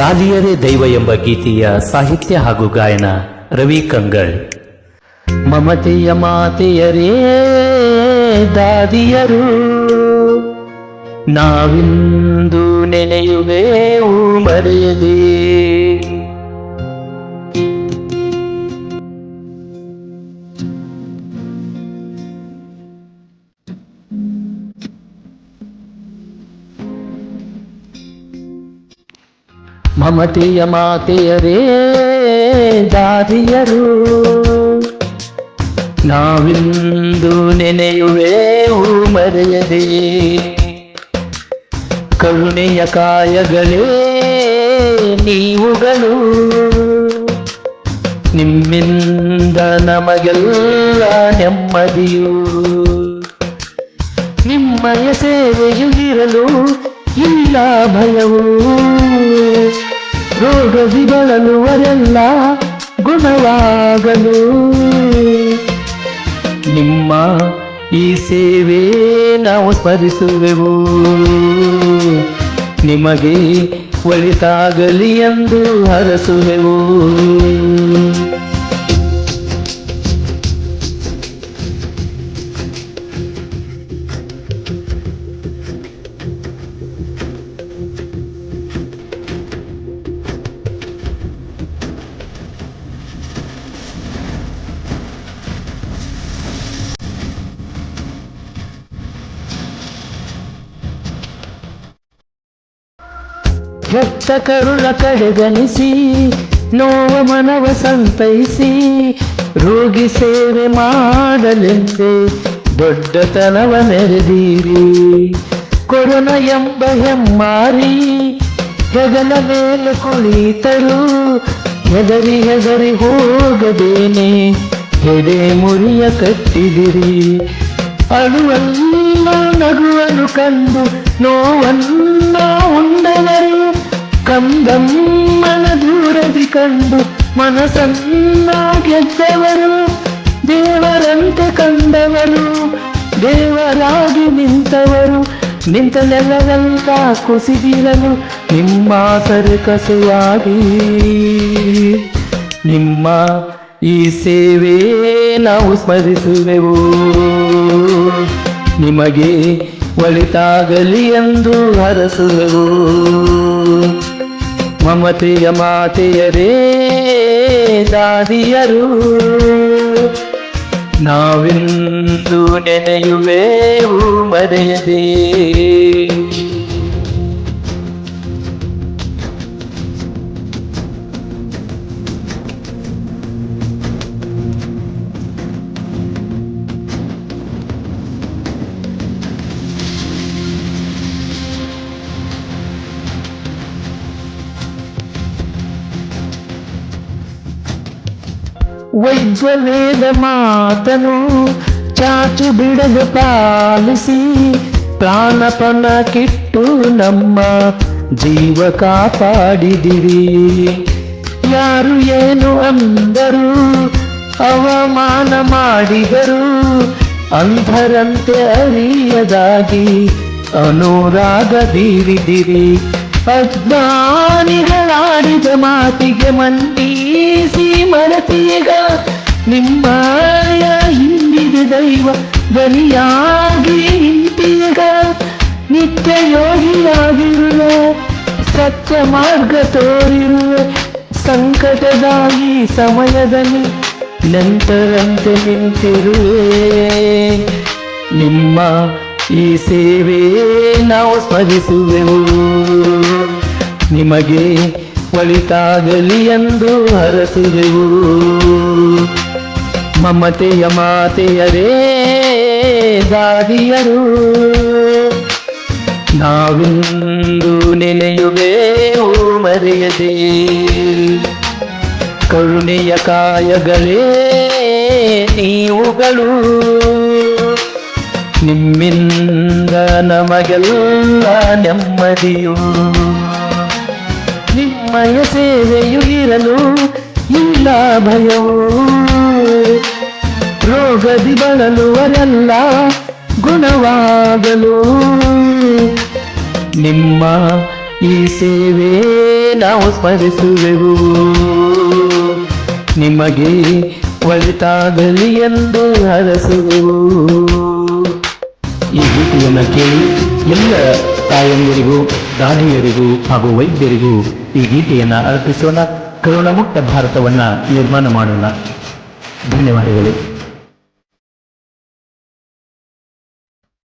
ದಾದಿಯರೇ ದೈವ ಎಂಬ ಗೀತೆಯ ಸಾಹಿತ್ಯ ಹಾಗೂ ಗಾಯನ ರವಿ ಕಂಗಳ್. ಮಮತೆಯ ಮಾತೆಯರೇ, ದಾದಿಯರು, ನಾವಿಂದು ನೆನೆಯುವೆವು ಮರೆಯದೆ ಮಮತೆಯ ಮಾತೆಯರೇ ದಾದಿಯರು ನಾವಿಂದು ನೆನೆಯುವೆವು ಮರೆಯದೆ ಕರುಣೆಯ ಕಾಯಗಳೇ ನೀವುಗಳು. ನಿಮ್ಮಿಂದ ನಮಗೆಲ್ಲ ನೆಮ್ಮದಿಯು. ನಿಮ್ಮಯ ಸೇವೆಯು ಇರಲು ಇಲ್ಲ ಭಯವು ರೋಗದಿ ಬಳಲುವರೆಲ್ಲ ಗುಣವಾಗಲು. ನಿಮ್ಮ ಈ ಸೇವೆ ನಾವು ಸ್ಮರಿಸುವೆವು. ನಿಮಗೆ ಒಳಿತಾಗಲಿ ಎಂದು ಹರಸುವೆವು. ಹೆತ್ತ ಕರುಳ ಕಡೆಗಣಿಸಿ ನೋವ ಮನವ ಸಂತೈಸಿ, ರೋಗಿ ಸೇವೆ ಮಾಡಲೆಂದೇ ದೊಡ್ಡತನವ ನೆರೆದೀರಿ. ಕೊರೋನಾ ಎಂಬ ಹೆಮ್ಮಾರಿ, ಹೆಗಲ ಮೇಲೆ ಕುಳಿತರು, ಹೆದರಿ ಹೆದರಿ ಹೋಗದೇನೆ ಹೆಡೆ ಮುರಿಯ ಕಟ್ಟಿದಿರಿ. ಅಳುವನ್ನ ನಗುವನು ಕಂಡು ನೋವನ್ನ ಉಂಡವರು ಕಂದಮ್ಮನ ದೂರದಿ ಕಂಡು ಮನಸ್ಸನ್ನ ಗೆದ್ದವರು ದೇವರಂತೆ ಕಂಡವರು, ದೇವರಾಗಿ ನಿಂತವರು. ನಿಂತ ನೆಲವೆಲ್ಲ ಕುಸಿದಿರಲು ನಿಮ್ಮ ಕಸುವಾಗಿ. ನಿಮ್ಮ ಈ ಸೇವೆ ನಾವು ಸ್ಮರಿಸುವೆವು. ನಿಮಗೆ ಒಳಿತಾಗಲಿ ಎಂದು ಹರಸುವೆವು. ಮಮತೆಯ ಮಾತೆಯರೇ ದಾದಿಯರು ನಾವಿಂದು ನೆನೆಯುವೆವು ಮರೆಯದೇ ವೈಜ್ವವೇದ ಮಾತನು ಚಾಚು ಬಿಡದು ಪಾಲಿಸಿ ಪ್ರಾಣಪಣ ಕಿಟ್ಟು ನಮ್ಮ ಜೀವ ಕಾಪಾಡಿದಿರಿ. ಯಾರು ಏನು ಅಂದರು ಅವಮಾನ ಮಾಡಿದರು ಅಂಧರಂತೆ ಅರಿಯದಾಗಿ ಅನುರಾಗ ಬೀರಿದಿರಿ. ಅಜ್ಞಾನಿಗಳಾಡಿದ ಮಾತಿಗೆ ಮಂದೀಸಿ ಮರತೀಗ ನಿಮ್ಮಯ ಹಿಂದಿದೆ ದೈವ ಬಲಿಯಾಗಿ ಹಿಂದೀಗ ನಿತ್ಯ ಯೋಗಿಯಾಗಿರುವೆ ಸತ್ಯ ಮಾರ್ಗ ತೋರಿರುವೆ, ಸಂಕಟದಾಗಿ ಸಮಯದಲ್ಲಿ ನಂತರಂತೆ ನಿಂತಿರುವೆ. ನಿಮ್ಮ ಈ ಸೇವೆ ನಾವು ಸ್ಮರಿಸುವೆವು. ನಿಮಗೆ ಒಳಿತಾಗಲಿ ಎಂದು ಹರಸುವೆವು ಮಮತೆಯ ಮಾತೆಯರೇ, ದಾದಿಯರು, ನಾವಿಂದು ನೆನೆಯುವೆವು ಮರೆಯದೆ. ಕರುಣೆಯ ಕಾಯಗಳೇ ನೀವುಗಳು. ನಿಮ್ಮಿಂದ ನಮಗೆಲ್ಲ ನೆಮ್ಮದಿಯು. ನಿಮ್ಮಯ ಸೇವೆಯು ಇರಲು ಇಲ್ಲ ಭಯವು ರೋಗದಿ ಬಳಲುವರೆಲ್ಲ ಗುಣವಾಗಲು. ನಿಮ್ಮ ಈ ಸೇವೆ ನಾವು ಸ್ಮರಿಸುವೆವು. ನಿಮಗೆ ಒಳಿತಾಗಲಿ ಎಂದು ಹರಸುವೆವು. ಈ ಗೀತೆಯನ್ನು ಕೇಳಿ ಎಲ್ಲ ತಾಯಂದಿರಿಗೂ, ದಾದಿಯರಿಗೂ ಹಾಗೂ ವೈದ್ಯರಿಗೂ ಈ ಗೀತೆಯನ್ನು ಅರ್ಪಿಸೋಣ. ಕರುಣಮುಕ್ತ ಭಾರತವನ್ನು ನಿರ್ಮಾಣ ಮಾಡೋಣ. ಧನ್ಯವಾದಗಳು.